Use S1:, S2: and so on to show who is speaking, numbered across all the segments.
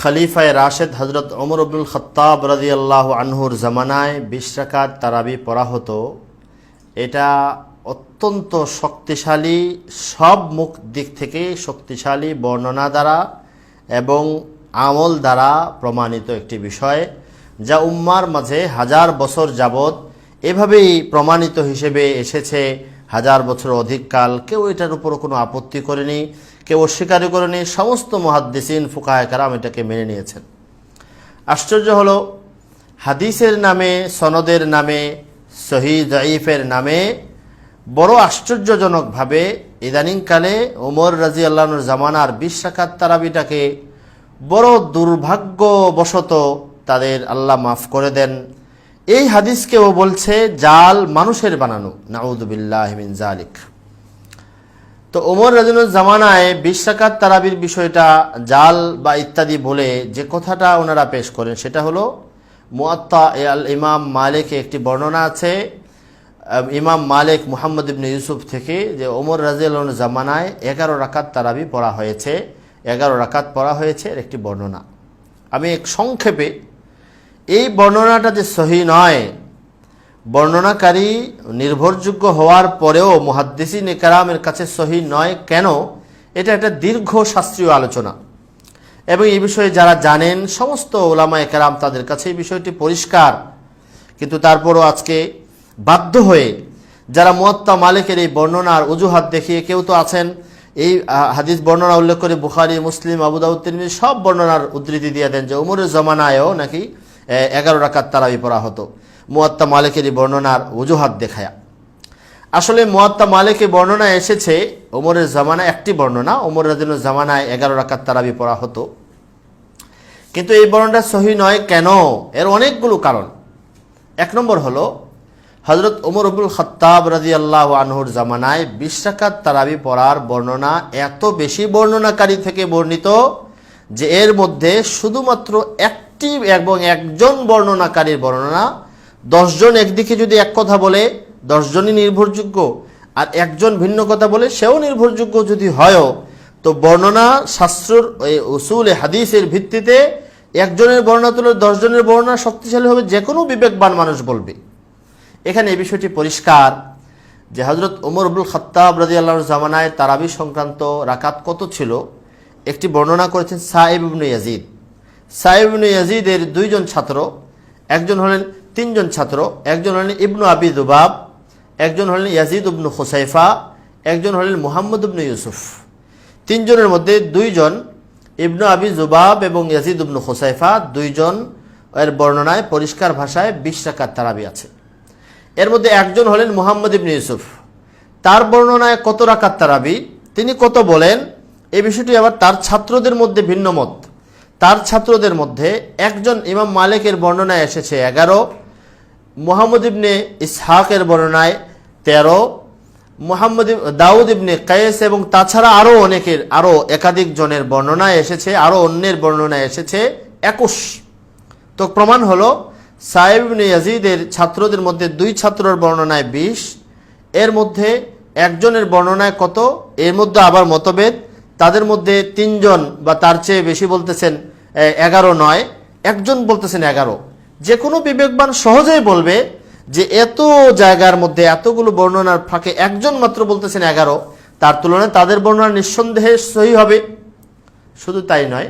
S1: খলিফায় রাশেদ হজরত ওমর আব্দুল খত্তাব রাজি আল্লাহ আনহুর জামানায় বিশ তারাবি পড়া হতো। এটা অত্যন্ত শক্তিশালী, সব মুখ দিক থেকে শক্তিশালী বর্ণনা দ্বারা এবং আমল দ্বারা প্রমাণিত একটি বিষয়, যা উম্মার মাঝে হাজার বছর যাবৎ এভাবেই প্রমাণিত হিসেবে এসেছে। হাজার বছর অধিককাল কেউ এটার উপর কোনো আপত্তি করেনি, কেউ অস্বীকারই করেনি, সমস্ত মহাদ্দিসিন ফুকায় কারাম এটাকে মেনে নিয়েছেন। আশ্চর্য হলো, হাদিসের নামে, সনদের নামে সহি জাইফের নামে বড় আশ্চর্যজনকভাবে ইদানিংকালে ওমর রাজি আল্লাহর জামানার বিশ রাকাত তারাবিটাকে বড় দুর্ভাগ্যবশত তাদের আল্লাহ মাফ করে দেন। এই হাদিসকেও বলছে, জাল মানুষের বানানো নাউদুবিল্লাহ মিন জালিক তো ওমর রাজনুর জামানায় বিশ রাকাত তারাবির বিষয়টা জাল বা ইত্যাদি বলে যে কথাটা ওনারা পেশ করেন, সেটা হলো মুয়াত্তা এ আল ইমাম মালিকে একটি বর্ণনা আছে ইমাম মালিক মুহাম্মদ ইবনে ইউসুফ থেকে যে ওমর রাজিয়াল জামানায় এগারো রাকাত তারাবি পড়া হয়েছে। এগারো রাকাত পড়া হয়েছে একটি বর্ণনা। আমি এক সংক্ষেপে এই বর্ণনাটা যে সহি নয়, বর্ণনাকারী নির্ভরযোগ্য হওয়ার পরেও মুহাদ্দিসি নেকারামের কাছে সহি নয় কেন? এটা একটা দীর্ঘ শাস্ত্রীয় আলোচনা। এবং এই বিষয়ে যারা জানেন, সমস্ত ওলামা একরাম তাদের কাছে এই বিষয়টি পরিষ্কার। কিন্তু তারপরও আজকে বাধ্য হয়ে যারা মুয়াত্তা মালিকের এই বর্ণনার অজুহাত দেখিয়ে কেউ তো আছেন, এই হাদিস বর্ণনা উল্লেখ করে বুখারি, মুসলিম আবুদাউদ তিরমিজি সব বর্ণনার উদ্ধৃতি দিয়ে দেন যে উমরের জমানায়ও নাকি এগারো রাকাত তারাবি পড়া হতো। মুয়াত্তা মালিকের এই বর্ণনার অজুহাত দেখায়া। আসলে মুয়াত্তা মালিকের বর্ণনা এসেছে ওমরের জামানায় একটি বর্ণনা ওমর রাদিনের জামানায় এগারো রাকাত তারাবি পড়া হতো। কিন্তু এই বর্ণনাটা সহি নয়। কেন? এর অনেকগুলো কারণ। এক নম্বর হলো হজরত ওমর আবুল খত্তাব রাজি আল্লাহ আনহুর জামানায় বিশ রাকাত তারাবি পড়ার বর্ণনা এত বেশি বর্ণনাকারী থেকে বর্ণিত যে এর মধ্যে শুধুমাত্র একটি এবং একজন বর্ণনাকারীর বর্ণনা, দশজন একদিকে যদি এক কথা বলে, দশজনই নির্ভরযোগ্য আর একজন ভিন্ন কথা বলে সেও নির্ভরযোগ্য যদি হয়ও, তো বর্ণনা শাস্ত্রর উসুলে হাদিসের ভিত্তিতে একজনের বর্ণনা তুলে দশজনের বর্ণনা শক্তিশালী হবে, যে কোনো বিবেকবান মানুষ বলবে। এখানে এই বিষয়টি পরিষ্কার যে হজরত ওমর আব্দুল খত্তাব রাজি আল্লাহর জামানায় তারাবি সংক্রান্ত রাকাত কত ছিল? একটি বর্ণনা করেছেন সাহেব ইয়াজিদ। সাহেব ইয়াজিদের দুইজন ছাত্র, একজন হলেন তিনজন ছাত্র, একজন হলেন ইবনু আবি দুবাব, একজন হলেন ইয়াজিদ ইবনু হোসাইফা একজন হলেন মোহাম্মদ ইবনু ইউসুফ। তিনজনের মধ্যে দুইজন ইবনু আবি জুবাব এবং ইয়াজিদ ইবনু হোসাইফা দুইজন এর বর্ণনায় পরিষ্কার ভাষায় বিশ রাকাত তারাবি আছে। এর মধ্যে একজন হলেন মোহাম্মদ ইবনে ইউসুফ। তার বর্ণনায় কত রাকাত তারাবি? তিনি কত বলেন এই বিষয়টি আবার তার ছাত্রদের মধ্যে ভিন্ন মত। তার ছাত্রদের মধ্যে একজন ইমাম মালিকের বর্ণনায় এসেছে এগারো, মুহাম্মদ ইবনে ইসহাকের বর্ণনায় তেরো, মুহাম্মদ দাউদ ইবনে কায়েস এবং তাছাড়া আরও অনেকের আরও একাধিক জনের বর্ণনায় এসেছে আরও অন্যের বর্ণনায় এসেছে একুশ। তো প্রমাণ হলো সাহেব ইয়াজিদের ছাত্রদের মধ্যে দুই ছাত্রর বর্ণনায় বিশ, এর মধ্যে একজনের বর্ণনায় কত? এর মধ্যে আবার মতভেদ। তাদের মধ্যে তিনজন বা তার চেয়ে বেশি বলতেছেন এগারো নয়। একজন বলতেছেন এগারো। যে কোনো বিবেকবান সহজেই বলবে যে এত জায়গার মধ্যে এতগুলো বর্ণনার ফাঁকে একজন মাত্র বলতেছেন এগারো, তার তুলনায় তাদের বর্ণনা নিঃসন্দেহে সহি হবে। শুধু তাই নয়,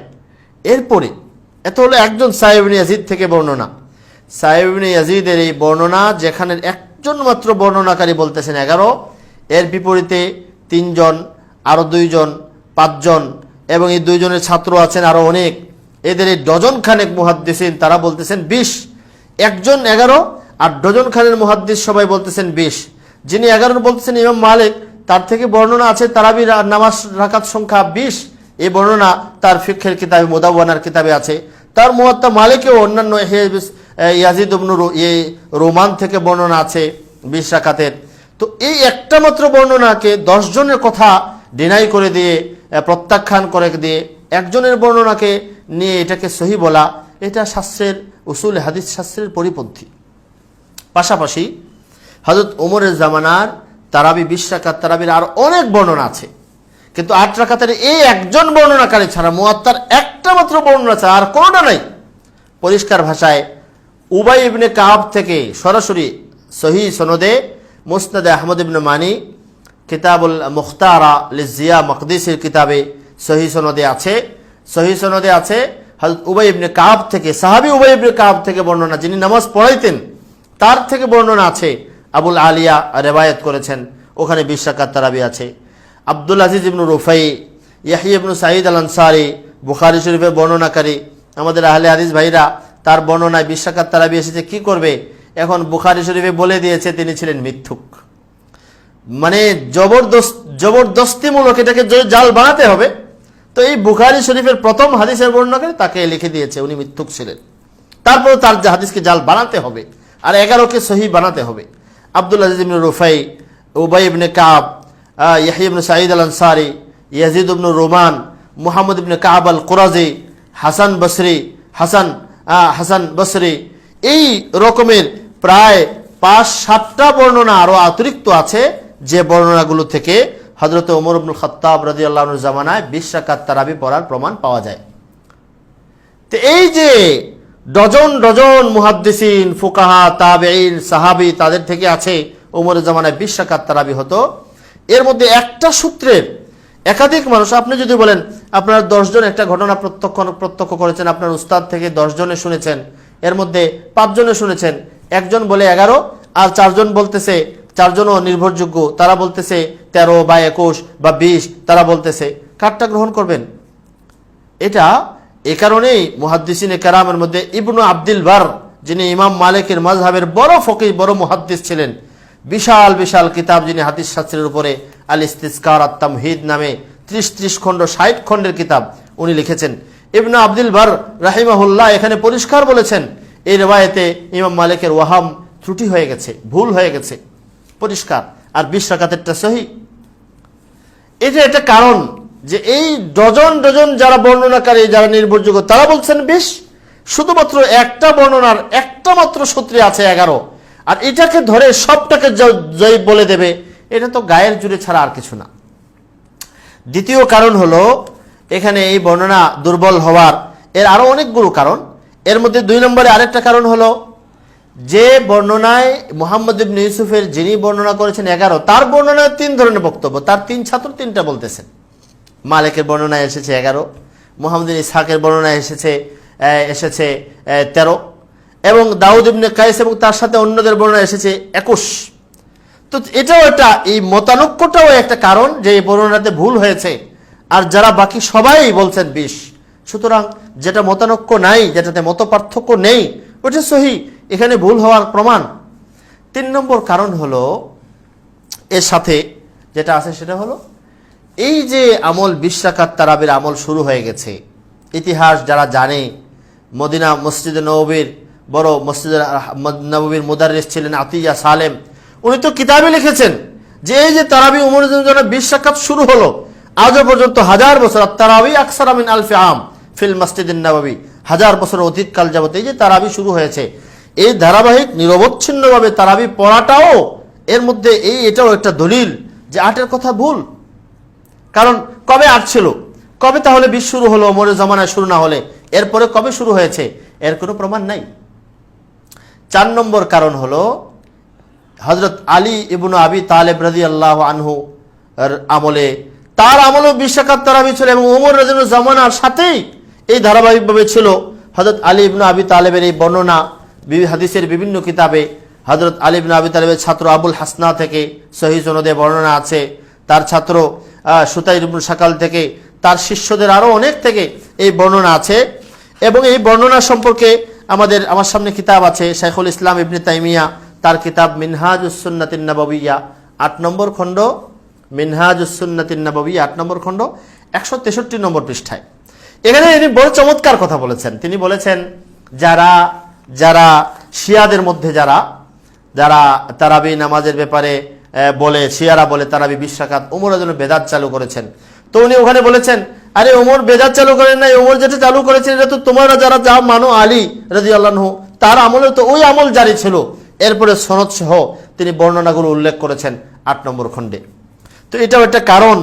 S1: এরপরে, এত হলো একজন সাহেবিন ইয়াজিদ থেকে বর্ণনা। সাহেবিন ইয়াজিদের এই বর্ণনা, যেখানে একজন মাত্র বর্ণনাকারী বলতেছেন এগারো, এর বিপরীতে তিনজন আরও দুইজন, পাঁচজন, এবং এই দুইজনের ছাত্র আছেন আরও অনেক। এদের এই ডজন খানেক মুহাদ্দিসিন, তারা বলতেছেন বিশ। একজন এগারো আর ডজন খানের মুহাদ্দিস সবাই বলতেছেন বিশ। যিনি এগারো বলতেছেন ইমাম মালিক, তার থেকে বর্ণনা আছে তারাবি নামাজ রাকাত সংখ্যা বিশ। এই বর্ণনা তার ফিক্ষের কিতাবে মোদাবানার কিতাবে আছে। তার মুহাত্তা মালিকেও অন্যান্য ইয়াজিদ ইবনু রু- এ, রোমান থেকে বর্ণনা আছে বিশ রাকাতের। তো এই একটা মাত্র বর্ণনাকে দশ জনের কথা ডিনাই করে দিয়ে প্রত্যাখ্যান করে দিয়ে একজনের বর্ণনাকে নিয়ে এটাকে সহি বলা, এটা শাস্ত্রের উসুল, হাদিস শাস্ত্রের পরিপন্থী। পাশাপাশি হজরত ওমরের জামানার তারাবি বিশ তারাবির আর অনেক বর্ণনা আছে। কিন্তু আট রাকাতের এই একজন বর্ণনাকারী ছাড়া মুয়াত্তার একটা মাত্র বর্ণনা ছাড়া আর কোনোটা নাই। পরিষ্কার ভাষায় উবাই ইবনে কাব থেকে সরাসরি সহি সনদে মুসনাদে আহমদ ইবনে মানি কিতাবুল মুখতারা লিজিয়া মকদিসের কিতাবে সহি সনদে আছে। সহি সনদে আছে হযরত উবাই ইবনে কাব থেকে, সাহাবি উবাই ইবনে কাব থেকে বর্ণনা, যিনি নামাজ পড়াইতেন, তার থেকে বর্ণনা আছে। আবুল আলিয়া রেবায়ত করেছেন, ওখানে বিশ তারাবি আছে। Abdul Aziz ibnu রুফাই ইয়াহি ibnu Saeed al Ansari, বুখারি শরীফের বর্ণনাকারী। আমাদের আহলে হাদিস ভাইরা তার বর্ণনায় বিশ রাকাত তারাবি এসেছে, কি করবে? এখন বুখারি শরীফে বলে দিয়েছে, তিনি ছিলেন মিথ্যুক। মানে জবরদস্ত, জবরদস্তিমূলক এটাকে জাল বানাতে হবে, তো এই বুখারি শরীফের প্রথম হাদিসের বর্ণনাকারী তাকে লিখে দিয়েছে, উনি মিথ্যুক ছিলেন। তারপরে তার হাদিসকে জাল বানাতে হবে, আর এগারোকে সহি বানাতে হবে। Abdul Aziz ibn Rufai, Ubai ibn Kab Yahya ibn Saeed al Ansari Yazid ibnu Roman, Muhammad ibn Kab al Qurazi Hasan Basri, Hasan Hasan Basri, এই রকমের প্রায় পাঁচ, সাতটা বর্ণনা আরও অতিরিক্ত আছে। যে বর্ণনাগুলো থেকে হজরত ওমর আব্দুল খত্তাব রাজি আল্লাহর জামানায় বিশ তারাবি পড়ার প্রমাণ পাওয়া যায়। তো এই যে ডজন ডজন মুহাদ্দিসিন, ফুকাহা তাবেইন সাহাবি তাদের থেকে আছে, ওমরের জামানায় বিশ তারাবি হতো। এর মধ্যে একটা সূত্রের একাধিক মানুষ, আপনি যদি বলেন, আপনার দশজন একটা ঘটনা প্রত্যক্ষ প্রত্যক্ষ করেছেন, আপনার উস্তাদ থেকে দশজনে শুনেছেন, এর মধ্যে পাঁচজনে শুনেছেন, একজন বলে এগারো, আর চারজন বলতেছে, চারজনও নির্ভরযোগ্য, তারা বলতেছে তেরো বা একুশ বা বিশ, তারা বলতেছে। কারটা গ্রহণ করবেন? এটা এ কারণেই মুহাদ্দিসিনে কেরামের মধ্যে ইবনু আব্দুল বার, যিনি ইমাম মালিকের মাজহাবের বড় ফকির বড় মুহাদ্দিস ছিলেন, বিশাল বিশাল কিতাব যিনি হাদিস শাস্ত্রের উপরে আল ইস্তিসকার আত্মামহিদ নামে ত্রিশ ত্রিশ খণ্ড, ষাট খণ্ডের কিতাব উনি লিখেছেন। ইবনু আব্দুল বার রাহিমাহুল্লাহ এখানে পরিষ্কার বলেছেন, এই রেবায়েতে ইমাম মালিকের ওয়াহাম ত্রুটি হয়ে গেছে, ভুল হয়ে গেছে। পরিষ্কার। আর বিশ রাকাতেরটা সহি। এটা কারণ যে এই ডজন ডজন যারা বর্ণনাকারী, যারা নির্ভরযোগ্য, তারা বলছেন বেশ। শুধুমাত্র একটা বর্ণনার একটা মাত্র সূত্রে আছে এগারো। আর এটাকে ধরে সবটাকে জয় বলে দেবে এটা তো গায়ের জুড়ে ছাড়া আর কিছু না। দ্বিতীয় কারণ হলো, এখানে এই বর্ণনা দুর্বল হওয়ার। এর আরও অনেকগুলো কারণ। এর মধ্যে দুই নম্বরে আরেকটা কারণ হলো, যে বর্ণনায় মোহাম্মদ ইবনে ইউসুফের যিনি বর্ণনা করেছেন এগারো, তার বর্ণনায় তিন ধরনের বক্তব্য। তার তিন ছাত্র তিনটা বলতেছেন। মালিকের বর্ণনায় এসেছে এগারো, মোহাম্মদ ইসহাকের বর্ণনায় এসেছে এসেছে তেরো, এবং দাউদ ইবনে কাইস এবং তার সাথে অন্যদের বর্ণনা এসেছে একুশ। তো এটাও একটা, এই মতানৈক্যটাও একটা কারণ যে এই বর্ণনাতে ভুল হয়েছে। আর যারা বাকি সবাই বলছেন বিশ সুতরাং যেটা মতানৈক্য নাই, যেটাতে মত পার্থক্য নেই, ওটা সহি, এখানে ভুল হওয়ার প্রমাণ। তিন নম্বর কারণ হলো, এর সাথে যেটা আছে সেটা হলো, এই যে আমল বিশ রাকাত তারাবির আমল শুরু হয়ে গেছে, ইতিহাস যারা জানে, মদিনা মসজিদে নবীর বড় মসজিদ নবীর মুদারিস ছিলেন আতিয়া সালেম উনি তো কিতাবে লিখেছেন যে এই যে তারাবি উমর জন্য বিশ রাকাত শুরু হলো, আজও পর্যন্ত হাজার বছর আর তারাবি আকসার আমিন আলফে আম ফিল মসজিদিন নবী হাজার বছর অধিক কাল যাবত এই যে তারাবি শুরু হয়েছে, এই ধারাবাহিক নিরবচ্ছিন্নভাবে তারাবি পড়াটাও এর মধ্যে এই এটাও একটা দলিল যে আটের কথা ভুল। কারণ কবে আট ছিল? কবে তাহলে বিশ শুরু হলো ওমরের জমানায় শুরু না হলে? এরপরে কবে শুরু হয়েছে? এর কোনো প্রমাণ নাই। চার নম্বর কারণ হলো হজরত আলী ইবনু আবি তালেব রাজি আল্লাহ আনহু আমলে, তার আমলেও বিশ্বকাত তারাবি ছিল এবং ওমর রাজুল জামানার সাথেই এই ধারাবাহিকভাবে ছিল। হজরত আলী ইবনু আবি তালেবের এই বর্ণনা হাদিসের বিভিন্ন কিতাবে হজরত আলী ইবনু আবি তালেবের ছাত্র আবুল হাসনা থেকে সহি সনদে বর্ণনা আছে। তার ছাত্র সুতাই সুতাইর ইবনু সাকাল থেকে, তার শিষ্যদের আরও অনেক থেকে এই বর্ণনা আছে। এবং এই বর্ণনা সম্পর্কে আমাদের, আমার সামনে কিতাব আছে শেখুল ইসলাম ইবনে তাইমিয়া তার কিতাব মিনহাজ উসুন্নাতিন নবাবিয়া, আট নম্বর খণ্ড মিনহাজ উসুন্নাতিন নবাবিয়া আট নম্বর খণ্ড, একশো তেষট্টি নম্বর পৃষ্ঠায়। এখানে তিনি বড় চমৎকার কথা বলেছেন। তিনি বলেছেন, যারা যারা শিয়াদের মধ্যে যারা যারা তারাবি নামাজের ব্যাপারে বলে, শিয়ারা বলে তারাবি বিশ রাকাত উমরের জন্য বেদাত চালু করেছেন। তো উনি ওখানে বলেছেন, আরে ওমর বেদাত চালু করেন নাই ওমর যেটা চালু করেছেন, এটা তো তোমরা যারা, যা মানো আলী রাজি আল্লাহ তার আমলে তো ওই আমল জারি ছিল। এরপরে সনদ সহ তিনি বর্ণনাগুলো উল্লেখ করেছেন আট নম্বর খণ্ডে। তো এটাও একটা কারণ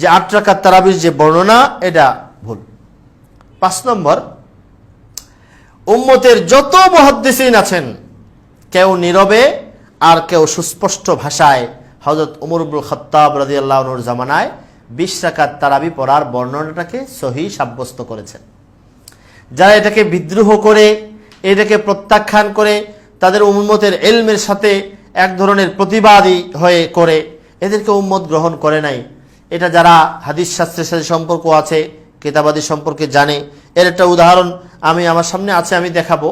S1: যে আট রাকাত তারাবির যে বর্ণনা, এটা ভুল। পাঁচ নম্বর, উম্মতের যত মহাদ্দেশিন আছেন, কেউ নীরবে আর কেউ সুস্পষ্ট ভাষায় হজরত উমরুল খত্তাব রাজি আল্লাহনুর জামানায় বিশ রাকাত তারাবি পড়ার বর্ণনাটাকে সহি সাব্যস্ত করেছেন। যারা এটাকে বিদ্রোহ করে, এটাকে প্রত্যাখ্যান করে তাদের উম্মতের এলমের সাথে এক ধরনের প্রতিবাদী হয়ে করে। এদেরকে উম্মত গ্রহণ করে নাই। এটা যারা হাদিস শাস্ত্রের সাথে সম্পর্ক আছে কেতাবাদী সম্পর্কে জানে। এর একটা উদাহরণ আমি আমার সামনে আছে, আমি দেখাবো।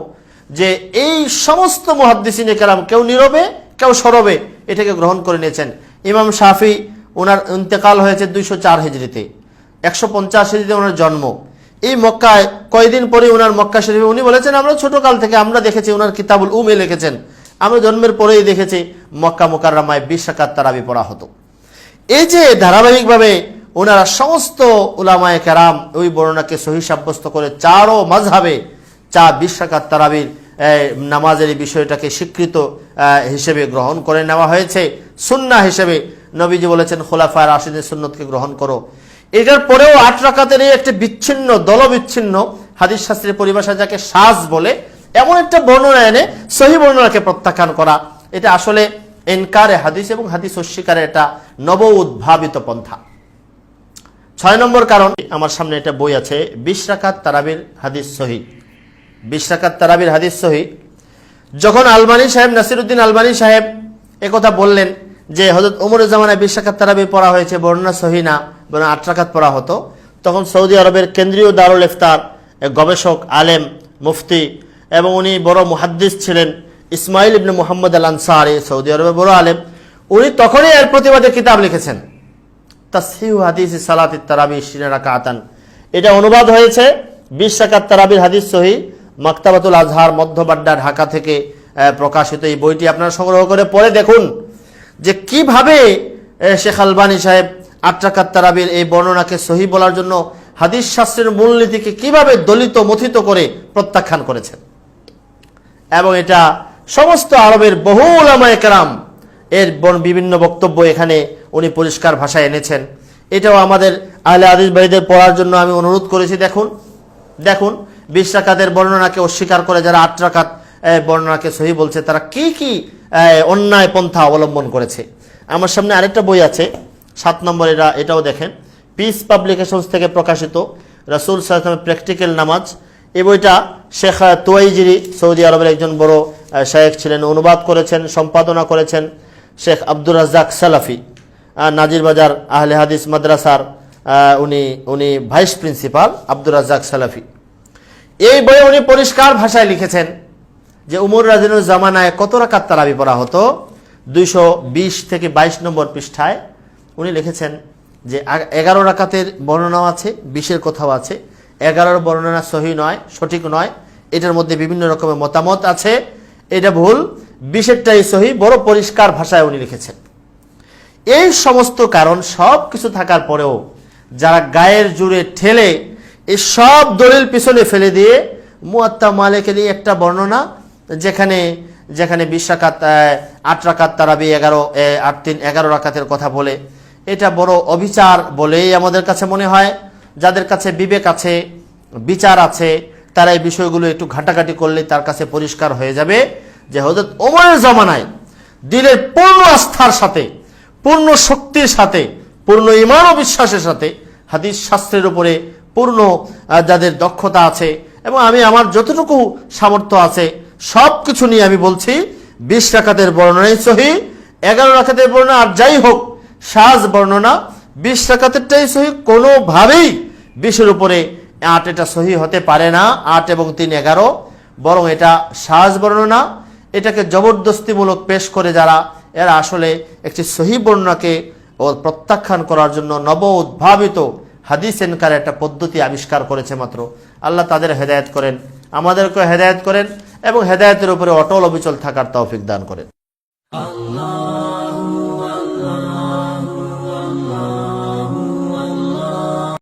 S1: যে এই সমস্ত মহাদ্দিসিনে কালাম কেউ নীরবে, কেউ সরবে, এটাকে গ্রহণ করে নিয়েছেন। ইমাম শাফি ওনার ইন্তেকাল হয়েছে দুইশো চার হিজড়িতে। একশো পঞ্চাশ হিজড়িতে ওনার জন্ম। এই মক্কায় কয়দিন পরে ওনার মক্কা শরীফে, উনি বলেছেন, আমরা ছোটকাল থেকে আমরা দেখেছি ওনার কিতাবুল উমে লিখেছেন। আমরা জন্মের পরেই দেখেছি মক্কা মোকাররামায় বিশ তারাবি পড়া হতো। এই যে ধারাবাহিকভাবে ওনারা সমস্ত উলামায়ে কেরাম ওই বর্ণনাকে সহি সাব্যস্ত করে চারও মাঝহাবে চা বিশ তারাবির নামাজের এই বিষয়টাকে স্বীকৃত হিসেবে গ্রহণ করে নেওয়া হয়েছে। সুন্না হিসেবে নবীজি বলেছেন, খোলাফায় রাশিদের সুন্নতকে গ্রহণ করো। এটার পরেও আট রাকাতের এই একটি বিচ্ছিন্ন, দলবিচ্ছিন্ন হাদিস শাস্ত্রের পরিভাষা যাকে সাজ বলে, এমন একটা বর্ণনা এনে সহি বর্ণনাকে প্রত্যাখ্যান করা। এটা আসলে এনকারে হাদিস এবং হাদিস অস্বীকারের এটা নব উদ্ভাবিত পন্থা। ছয় নম্বর কারণ, আমার সামনে একটা বই আছে, বিশ রাকাত তারাবির হাদিস সহি। বিশ রাকাত তারাবির হাদিস সহি। যখন আলমানি সাহেব, নাসিরুদ্দিন আলমানি সাহেব একথা বললেন যে হজরত উমর জামানায় বিশ রাকাত তারাবি পড়া হয়েছে, বর্ণনা সহি না, বরং আট পড়া হতো। তখন সৌদি আরবের কেন্দ্রীয় দারুল ইফতার গবেষক, আলেম, মুফতি এবং উনি বড় মুহাদ্দিস ছিলেন, Ismail ibn Muhammad al Ansari Saudi আরবের বড় আলেম। উনি তখনই এর প্রতিবাদে কিতাব লিখেছেন। তাসহিউ হাদিস সালাত তারাবি শিনা রাকাতান। এটা অনুবাদ হয়েছে বিশ রাকাত তারাবির হাদিস সহি, মাক্তাবাতুল আজহার মধ্যবাড্ডা ঢাকা থেকে প্রকাশিত। এই বইটি আপনারা সংগ্রহ করে পড়ে দেখুন। যে কীভাবে শেখ আলবানী সাহেব আট রাকাত তারাবির এই বর্ণনাকে সহি বলার জন্য হাদিস শাস্ত্রের মূলনীতিকে কীভাবে দলিত মথিত করে প্রত্যাখ্যান করেছেন। এবং এটা সমস্ত আরবের বহু ওলামায়ে কেরাম এর বিভিন্ন বক্তব্য এখানে উনি পরিষ্কার ভাষায় এনেছেন। এটাও আমাদের আহলে আদিস ভাইদের পড়ার জন্য আমি অনুরোধ করেছি, দেখুন দেখুন, বিশ রাকাতের বর্ণনাকে অস্বীকার করে যারা আট রাকাত বর্ণনাকে সহি বলছে, তারা কি কি অন্যায় পন্থা অবলম্বন করেছে। আমার সামনে আরেকটা বই আছে, সাত নম্বর এটা, এটাও দেখেন। পিস পাবলিকেশনস থেকে প্রকাশিত, রাসুল সাল্লামের প্র্যাকটিক্যাল নামাজ এই বইটা শেখ তোয়াইজিরি, সৌদি আরবের একজন বড় শায়েখ ছিলেন, অনুবাদ করেছেন, সম্পাদনা করেছেন শেখ আব্দুর রাজ্জাক সালাফি। নাজির বাজার আহলে হাদিস মাদ্রাসার উনি উনি ভাইস প্রিন্সিপাল আব্দুর রাজ্জাক সালাফি। এই বইয়ে উনি পরিষ্কার ভাষায় লিখেছেন যে উমর রাজিনুর জামানায় কত রাকাত তারাবি পড়া হতো? দুইশো বিশ থেকে বাইশ নম্বর পৃষ্ঠায় উনি লিখেছেন যে এগারো রাকাতের বর্ণনাও আছে, বিশের কথাও আছে। এগারোর বর্ণনা সহি নয়, সঠিক নয়। এটার মধ্যে বিভিন্ন রকমের মতামত আছে। এটা ভুল। বিশেরটাই সহি, বড় পরিষ্কার ভাষায় উনি লিখেছেন। এই সমস্ত কারণ সব কিছু থাকার পরেও যারা গায়ের জুড়ে ঠেলে এই সব দলিল পিছনে ফেলে দিয়ে মুয়াত্তা মালিকের এই একটা বর্ণনা যেখানে যেখানে বিশ রাকাত আট রাকাত তারাবি এগারো আট, তিন, এগারো রাকাতের কথা বলে। এটা বড় অবিচার বলেই আমাদের কাছে মনে হয়। যাদের কাছে বিবেক আছে, বিচার আছে, তারা এই বিষয়গুলো একটু ঘাটাঘাটি করলে তার কাছে পরিষ্কার হয়ে যাবে যে হজরত ওমরের জমানায় দিলের পূর্ণ আস্থার সাথে, পূর্ণ শক্তির সাথে, পূর্ণ ইমান ও বিশ্বাসের সাথে হাদিস শাস্ত্রের উপরে পূর্ণ যাদের দক্ষতা আছে এবং আমি আমার যতটুকু সামর্থ্য আছে সব কিছু নিয়ে আমি বলছি, বিশ রাখাতের বর্ণনাই সহি, এগারো রাখাতের বর্ণনা, আর যাই হোক, সাজ বর্ণনা, বিশ রাখাতেরটাই সহি, কোনোভাবেই বিশের উপরে আট এটা সহি হতে পারে না, আট এবং তিন এগারো, বরং এটা সাজ বর্ণনা, এটাকে জবরদস্তিমূলক পেশ করে যারা, এরা আসলে একটি সহি বর্ণনাকে ও প্রত্যাখ্যান করার জন্য নব উদ্ভাবিত হাদিস এনকার একটা পদ্ধতি আবিষ্কার করেছে মাত্র। আল্লাহ তাদের হেদায়ত করেন আমাদেরকে হেদায়ত করেন এবং হেদায়তের উপরে অটল অবিচল থাকার তৌফিক দান করেন।
S2: Allah